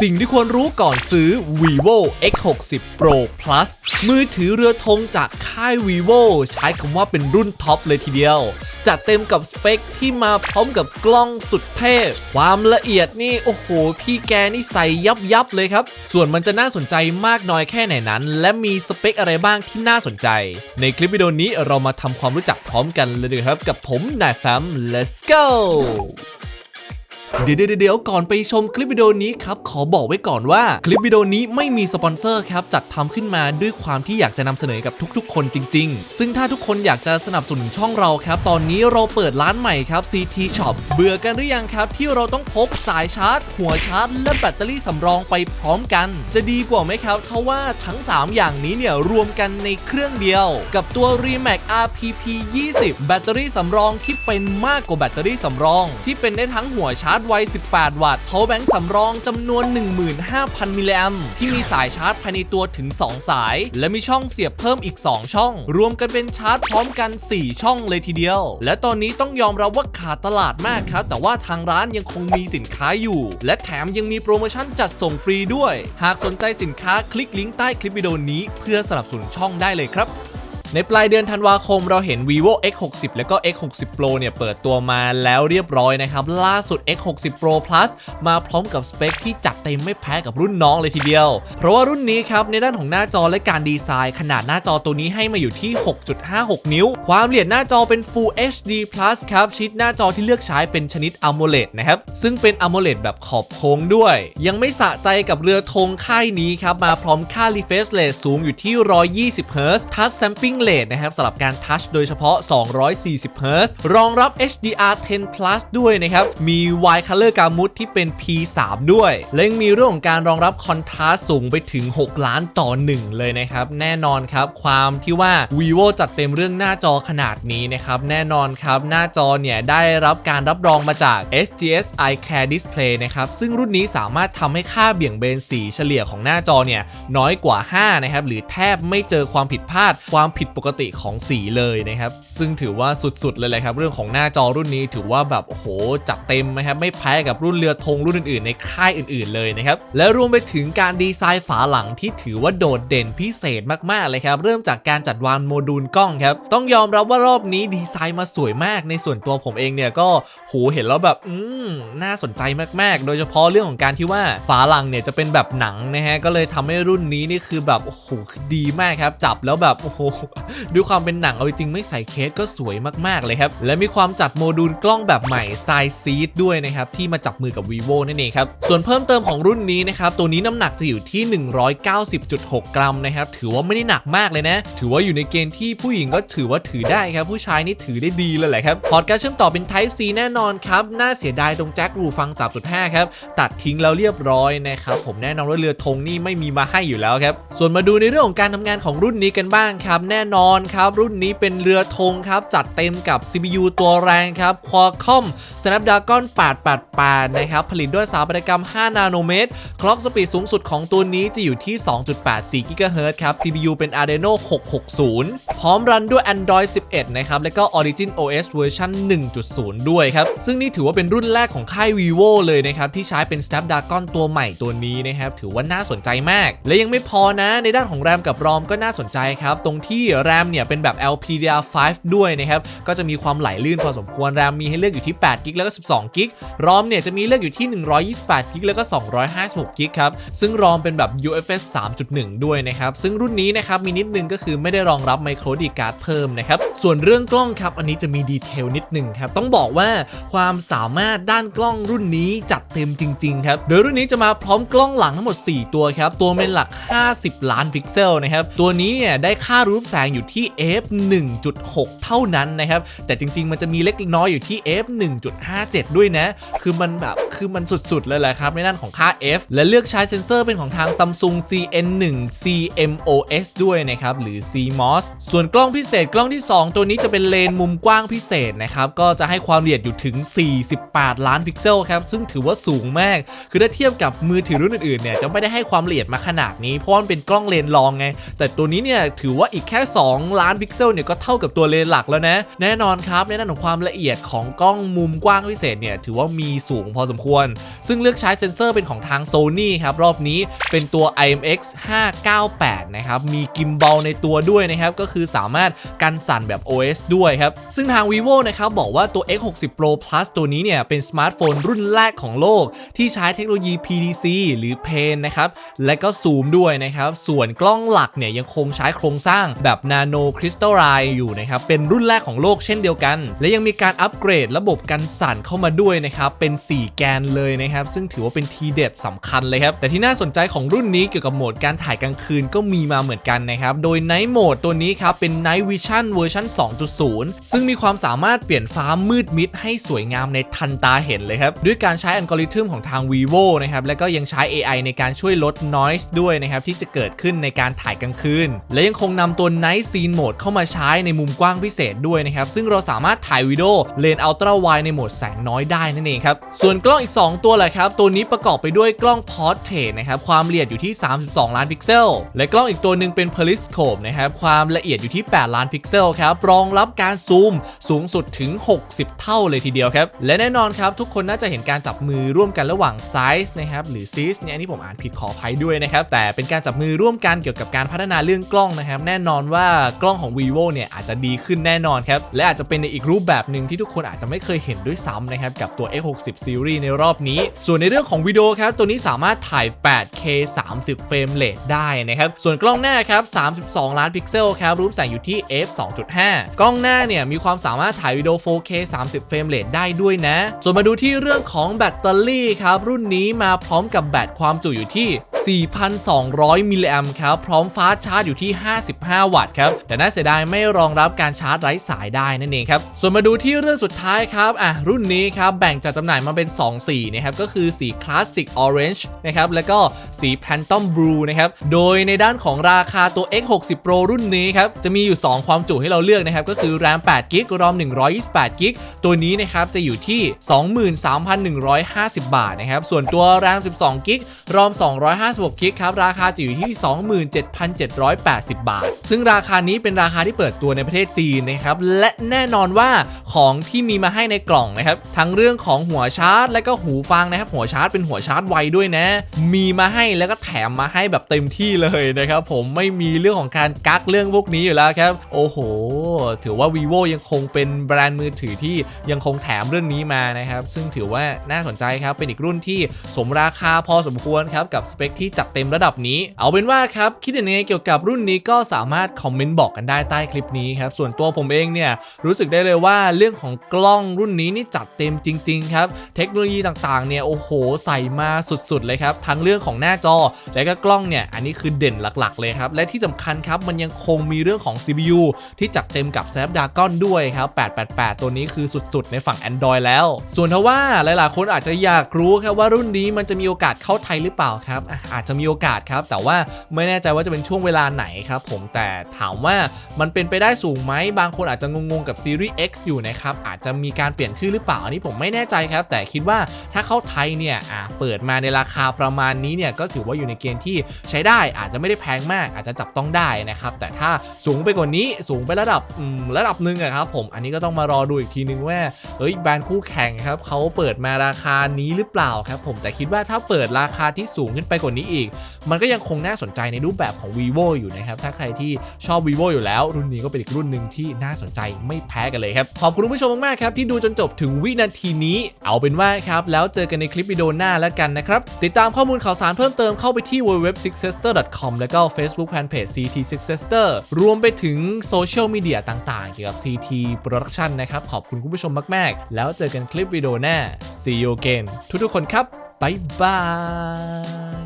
สิ่งที่ควรรู้ก่อนซื้อ vivo x60 pro plus มือถือเรือธงจากค่าย vivo ใช้คำว่าเป็นรุ่นท็อปเลยทีเดียว จัดเต็มกับสเปคที่มาพร้อมกับกล้องสุดเทพ ความละเอียดนี่ โอ้โห พี่แกนี่ใส่ยับยับเลยครับ ส่วนมันจะน่าสนใจมากน้อยแค่ไหนนั้น และมีสเปคอะไรบ้างที่น่าสนใจ ในคลิปวิดีโอนี้เรามาทำความรู้จักพร้อมกันเลยดีครับกับผมนายแฟม let's go เดี๋ยวเดี๋ยวเดี๋ยวก่อนไปชมคลิปวิดีโอนี้ครับขอบอกไว้ก่อนว่าคลิปวิดีโอนี้ไม่มีสปอนเซอร์ครับจัดทำขึ้นมาด้วยความที่อยากจะนำเสนอกับทุก ๆ คนจริง ๆ ซึ่งถ้าทุกคนอยากจะสนับสนุนช่องเราครับ ตอนนี้เราเปิดร้านใหม่ครับ CT Shop เบื่อกันหรือยังครับที่เราต้องพกสายชาร์จ หัวชาร์จ และแบตเตอรี่สำรองไปพร้อมกัน จะดีกว่าไหมครับเพราะว่าทั้ง 3 อย่างนี้เนี่ยรวมกันในเครื่องเดียว กับตัว Remax RPP 20 แบตเตอรี่สำรองที่เป็นมากกว่าแบตเตอรี่สำรอง ที่เป็นได้ทั้งหัวชาร์จไว18 วัตต์ power bank สำรองจำนวน 15,000 มิลลิแอมที่มีสายชาร์จภายในตัวถึง 2 สาย และมีช่องเสียบเพิ่มอีก 2 ช่อง รวมกันเป็นชาร์จพร้อมกัน 4 ช่องเลยทีเดียว และตอนนี้ต้องยอมรับว่าขาดตลาดมากครับ แต่ว่าทางร้านยังคงมีสินค้าอยู่ และแถมยังมีโปรโมชั่นจัดส่งฟรีด้วย หากสนใจสินค้าคลิกลิงก์ใต้คลิปวิดีโอนี้เพื่อสนับสนุนช่องได้เลยครับ ในปลายเดือนธันวาคมเราเห็น vivo x60 แล้วก็ x60 pro เนี่ยเปิดตัวมาแล้วเรียบร้อยนะครับ ล่าสุด x60 pro plus มาพร้อมกับสเปคที่จัดเต็มไม่แพ้กับรุ่นน้องเลยทีเดียว เพราะว่ารุ่นนี้ครับ ในด้านของหน้าจอและการดีไซน์ ขนาดหน้าจอตัวนี้ให้มาอยู่ที่ 6.56 นิ้ว ความละเอียดหน้าจอเป็น Full HD plus ครับชิดหน้าจอที่เลือกใช้เป็นชนิด AMOLED นะครับซึ่งเป็น AMOLED แบบขอบโค้งด้วย ยังไม่สะใจกับเรือธงค่ายนี้ครับมาพร้อมค่า refresh rate สูงอยู่ที่ 120 Hz touch sampling rate นะครับสำหรับการทัชโดยเฉพาะ 240 Hz รองรับ HDR 10 plus ด้วยนะครับ มี wide color gamut ที่เป็น P3 ด้วย และยังมีเรื่องของการรองรับ contrast สูงไปถึง 6 ล้านต่อ 1 เลยนะครับ แน่นอนครับความที่ว่า vivo จัดเต็มเรื่องหน้าจอขนาดนี้นะครับ แน่นอนครับ หน้าจอเนี่ย ได้รับการรับรองมาจาก SGS Eye Care Display นะครับ ซึ่งรุ่นนี้สามารถทำให้ค่าเบี่ยงเบนสีเฉลี่ยของหน้าจอเนี่ย น้อยกว่า 5 นะครับ หรือแทบไม่เจอความผิดพลาดความผิดปกติของสีเลยนะครับ ซึ่งถือว่าสุดๆเลยแหละครับ เรื่องของหน้าจอรุ่นนี้ถือว่าแบบโอ้โหจัดเต็มนะครับไม่แพ้กับรุ่นเรือธงรุ่นอื่นๆ ในค่ายอื่นๆเลยนะครับ และรวมไปถึงการดีไซน์ฝาหลังที่ถือว่าโดดเด่นพิเศษมากๆเลยครับเริ่มจากการจัดวางโมดูลกล้องครับต้องยอมรับว่ารอบนี้ดีไซน์มาสวยมากในส่วนตัวผมเองเนี่ยก็โหเห็นแล้วแบบอืมน่าสนใจมากๆ โดยเฉพาะเรื่องของการที่ว่าฝาหลังเนี่ยจะเป็นแบบหนังนะฮะก็เลยทำให้รุ่นนี้นี่คือแบบโอ้โหดีมากครับจับแล้วแบบโอ้โหด้วยความเป็นหนังเอาจริงไม่ใส่เคสก็สวยมากๆเลยครับ และมีความจัดโมดูลกล้องแบบใหม่สไตล์ซีดด้วยนะครับ ที่มาจับมือกับ vivo นั่นเองครับ ส่วนเพิ่มเติมของรุ่นนี้นะครับ ตัวนี้น้ำหนักจะอยู่ที่ 190.6 กรัมนะครับ ถือว่าไม่ได้หนักมากเลยนะ ถือว่าอยู่ในเกณฑ์ที่ผู้หญิงก็ถือว่าถือได้ครับ ผู้ชายนี่ถือได้ดีเลยแหละครับพอร์ตการเชื่อมต่อเป็น Type C แน่นอนครับน่าเสียดายตรงแจ็ครูฟัง 3.5 ครับตัดทิ้งแล้วเรียบร้อยนะครับผมแน่นอนว่าเรือธงนี่ไม่มีมาให้อยู่แล้วครับส่วนมาดูในเรื่องของการทำงานของรุ่นนี้กันบ้างครับแน่นอนครับ รุ่นนี้เป็นเรือธงครับ จัดเต็มกับ CPU ตัวแรงครับ Qualcomm Snapdragon 888 นะครับ ผลิตด้วยสถาปัตยกรรม 5 นาโนเมตร คล็อกสปีดสูงสุดของตัวนี้จะอยู่ที่ 2.84 GHz ครับ GPU เป็น Adreno 660 พร้อมรันด้วย Android 11 นะครับ แล้วก็ Origin OS เวอร์ชัน1.0 ด้วยครับ ซึ่งนี่ถือว่าเป็นรุ่นแรกของค่าย vivo เลยนะครับ ที่ใช้เป็น Snapdragon ตัวใหม่ตัวนี้นะครับ ถือว่าน่าสนใจมาก และยังไม่พอนะ ในด้านของแรมกับ ROM ก็น่าสนใจครับ ตรงที่แรมเนี่ยเป็นแบบ LPDDR5 ด้วยนะครับ ก็จะมีความไหลลื่นพอสมควรแรมมีให้เลือกอยู่ที่8กิกแล้วก็ 12กิก ROM เนี่ยจะมีเลือกอยู่ที่ 128กิกแล้วก็ 256กิกครับ ซึ่ง ROM เป็นแบบ UFS 3.1 ด้วยนะครับ ซึ่งรุ่นนี้นะครับมีนิดนึงก็คือไม่ได้รองรับ micro SD card เพิ่มนะครับ ส่วนเรื่องกล้องครับ อันนี้จะมีดีเทลนิดนึงครับ ต้องบอกว่าความสามารถด้านกล้องรุ่นนี้จัดเต็มจริง ๆ ครับ โดยรุ่นนี้จะมาพร้อมกล้องหลังทั้งหมด 4 ตัวครับ ตัวเป็นหลัก 50 ล้านพิกเซลนะครับ ตัวนี้เนี่ยได้ค่ารูปแสงอยู่ที่ f 1.6 เท่านั้นนะครับ แต่จริง ๆ มันจะมีเล็กน้อยอยู่ที่ f 1.57 ด้วยนะ คือมันแบบคือมันสุดๆ เลยแหละครับในด้านของค่า f และเลือกใช้เซ็นเซอร์เป็นของทาง Samsung GN1 CMOS ด้วยนะครับ หรือ CMOS ส่วนกล้องพิเศษกล้องที่ 2 ตัวนี้จะเป็นเลนมุมกว้างพิเศษนะครับ ก็จะให้ความละเอียดอยู่ถึง 48 ล้านพิกเซลครับ ซึ่งถือว่าสูงมาก คือถ้าเทียบกับมือถือรุ่นอื่นๆเนี่ยจะไม่ได้ให้ความละเอียดมาขนาดนี้เพราะว่ามันเป็นกล้องเลนรองไง แต่ตัวนี้เนี่ยถือว่าอีกแค่2 ล้านพิกเซลเนี่ยก็เท่ากับตัวเลนส์หลักแล้วนะ แน่นอนครับในด้านของความละเอียดของกล้องมุมกว้างพิเศษเนี่ยถือว่ามีสูงพอสมควร ซึ่งเลือกใช้เซ็นเซอร์เป็นของทาง Sony ครับรอบนี้เป็นตัว IMX 598 นะครับ มีกิมบอลในตัวด้วยนะครับ ก็คือสามารถกันสั่นแบบ OS ด้วยครับ ซึ่งทาง vivo นะครับบอกว่าตัว X60 Pro Plus ตัวนี้เนี่ยเป็นสมาร์ทโฟนรุ่นแรกของโลก ที่ใช้เทคโนโลยี PDC หรือ PAN นะครับ และก็ซูมด้วยนะครับ ส่วนกล้องหลักเนี่ยยังคงใช้โครงสร้างแบบ Nano Crystal Eye อยู่นะครับ เป็นรุ่นแรกของโลกเช่นเดียวกัน และยังมีการอัปเกรดระบบกันสั่นเข้ามาด้วยนะครับ เป็น 4 แกนเลยนะครับ ซึ่งถือว่าเป็นทีเด็ดสำคัญเลยครับ แต่ที่น่าสนใจของรุ่นนี้เกี่ยวกับโหมดการถ่ายกลางคืนก็มีมาเหมือนกันนะครับ โดย Night Mode ตัวนี้ครับ เป็น Night Vision เวอร์ชัน2.0 ซึ่งมีความสามารถเปลี่ยนฟ้ามืดมิดให้สวยงามในทันตาเห็นเลยครับ ด้วยการใช้อัลกอริทึมของทาง vivo นะครับ และก็ยังใช้ AI ในการช่วยลด noise ด้วยนะครับ ที่จะเกิดขึ้นในการถ่ายกลางคืน และยังคงนำตัว Night Scene Mode เข้ามาใช้ในมุมกว้างพิเศษด้วยนะครับ ซึ่งเราสามารถถ่ายวิดีโอเลนส์ Ultra Wide ในโหมดแสงน้อยได้นั่นเองครับ ส่วนกล้องอีก 2 ตัวแหละครับ ตัวนี้ประกอบไปด้วยกล้อง Portrait นะครับ ความละเอียดอยู่ที่ 32 ล้านพิกเซล และกล้องอีกตัวหนึ่งเป็น Periscope นะครับ ความละเอียดอยู่ที่ 8 ล้านพิกเซลครับ รองรับการซูมสูงสุดถึง 60 เท่าเลยทีเดียวครับ และแน่นอนครับทุกคนน่าจะเห็นการจับมือร่วมกันระหว่าง Size นะครับ หรือ Cis เนี่ยอันนี้ผมอ่านผิดขออภัยด้วยนะครับ แต่เป็นการจับมือร่วมกันเกี่ยวกับการพัฒนาเรื่องกล้องนะครับ แน่นอนว่ากล้องของ vivo เนี่ยอาจจะดีขึ้นแน่นอนครับ และอาจจะเป็นในอีกรูปแบบหนึ่งที่ทุกคนอาจจะไม่เคยเห็นด้วยซ้ำนะครับ กับตัว X60 Series ในรอบนี้ ส่วนในเรื่องของวิดีโอครับ ตัวนี้สามารถถ่าย 8K 30 เฟรมเรทได้นะครับ ส่วนกล้องหน้าครับ 32 ล้านพิกเซลครับ รูปแสงอยู่ที่ f 2.5 กล้องหน้าเนี่ยมีความสามารถถ่ายวิดีโอ 4K 30 เฟรมเรทได้ด้วยนะ ส่วนมาดูที่เรื่องของแบตเตอรี่ครับ รุ่นนี้มาพร้อมกับแบตความจุอยู่ที่ 4,200 มิลลิแอมครับ พร้อมฟ้าชาร์จอยู่ที่ 55 วัตต์ครับ แต่น่าเสียดายไม่รองรับการชาร์จไร้สายได้นั่นเองครับ ส่วนมาดูที่เรื่องสุดท้ายครับ อะ รุ่นนี้ครับ แบ่งจัดจำหน่ายมาเป็น 2 สีนะครับ ก็คือสี Classic Orange นะครับ แล้วก็สี Phantom Blue นะครับ โดยในด้านของราคาตัว X60 Pro รุ่นนี้ครับ จะมีอยู่ 2 ความจุให้เราเลือกนะครับ ก็คือ RAM 8 g b ROM 128 g b ตัวนี้นะครับ จะอยู่ที่ 23,150 บาทนะครับ ส่วนตัว RAM 12 g b ROM 256 b ครับราคาจะอยู่ที่ 27,780 บาท ซึ่งราคานี้เป็นราคาที่เปิดตัวในประเทศจีนนะครับและแน่นอนว่าของที่มีมาให้ในกล่องนะครับทั้งเรื่องของหัวชาร์จ และก็หูฟังนะครับหัวชาร์จเป็นหัวชาร์จไวด้วยนะ มีมาให้แล้วก็แถมมาให้แบบเต็มที่เลยนะครับผมไม่มีเรื่องของการกักเรื่องพวกนี้อยู่แล้วครับ โอ้โห ถือว่า vivo ยังคงเป็นแบรนด์มือถือที่ยังคงแถมเรื่องนี้มานะครับซึ่งถือว่าน่าสนใจครับเป็นอีกรุ่นที่สมราคาพอสมควรครับกับสเปคที่จัดเต็มระดับนี้ เอาเป็นว่าครับ คิดยังไงเกี่ยวกับรุ่นนี้ก็สามารถคอมเมนต์บอกกันได้ใต้คลิปนี้ครับ ส่วนตัวผมเองเนี่ยรู้สึกได้เลยว่าเรื่องของกล้องรุ่นนี้นี่จัดเต็มจริง ๆ ครับ เทคโนโลยีต่างๆเนี่ยโอ้โหใส่มาสุดๆเลยครับ ทั้งเรื่องของหน้าจอ และก็กล้องเนี่ยอันนี้คือเด่นหลักๆ เลยครับ และที่สำคัญครับมันยังคงมีเรื่องของ CPU ที่จัดเต็มกับ Snapdragon ด้วยครับ 888 ตัวนี้คือสุดๆ ในฝั่ง Android แล้ว ส่วนทว่าหลายๆคนอาจจะอยากรู้ครับว่ารุ่นนี้มันจะมีโอกาสเข้าไทยหรือเปล่าครับอาจจะมีโอกาสครับ แต่ว่าไม่แน่ใจว่าจะเป็นช่วงเวลาไหนครับผมแต่ถามว่ามันเป็นไปได้สูงไหมบางคนอาจจะงงๆกับซีรีส์ X อยู่นะครับอาจจะมีการเปลี่ยนชื่อหรือเปล่าอันนี้ผมไม่แน่ใจครับ แต่คิดว่าถ้าเข้าไทยเนี่ยอะเปิดมาในราคาประมาณนี้เนี่ยก็ถือว่าอยู่ในเกณฑ์ที่ใช้ได้อาจจะไม่ได้แพงมาก อาจจะจับต้องได้นะครับแต่ถ้าสูงไปกว่านี้สูงไประดับระดับหนึ่งอะครับผมอันนี้ก็ต้องมารอดูอีกทีนึงว่าเฮ้ยแบรนด์คู่แข่งครับเขาเปิดมาราคานี้หรือเปล่าครับผมแต่คิดว่าถ้าเปิดราคาที่สูงขึ้นไปกว่านี้อีก มันก็ยังคงน่าสนใจในรูปแบบของ vivo อยู่นะครับ ถ้าใครที่ชอบ vivo อยู่แล้ว รุ่นนี้ก็เป็นอีกรุ่นหนึ่งที่น่าสนใจไม่แพ้กันเลยครับ ขอบคุณผู้ชมมากๆครับที่ดูจนจบถึงวินาทีนี้ เอาเป็นว่าครับ แล้วเจอกันในคลิปวิดีโอหน้าแล้วกันนะครับ ติดตามข้อมูลข่าวสารเพิ่มเติมเข้าไปที่ www.sixsister.com แล้วก็ Facebook Fanpage CT Six Sister รวมไปถึงโซเชียลมีเดียต่างๆ เกี่ยวกับ CT Production นะครับ ขอบคุณคุณผู้ชมมาก ๆ แล้วเจอกันคลิปวิดีโอหน้า See you again ทุกๆคนครับ บ๊ายบาย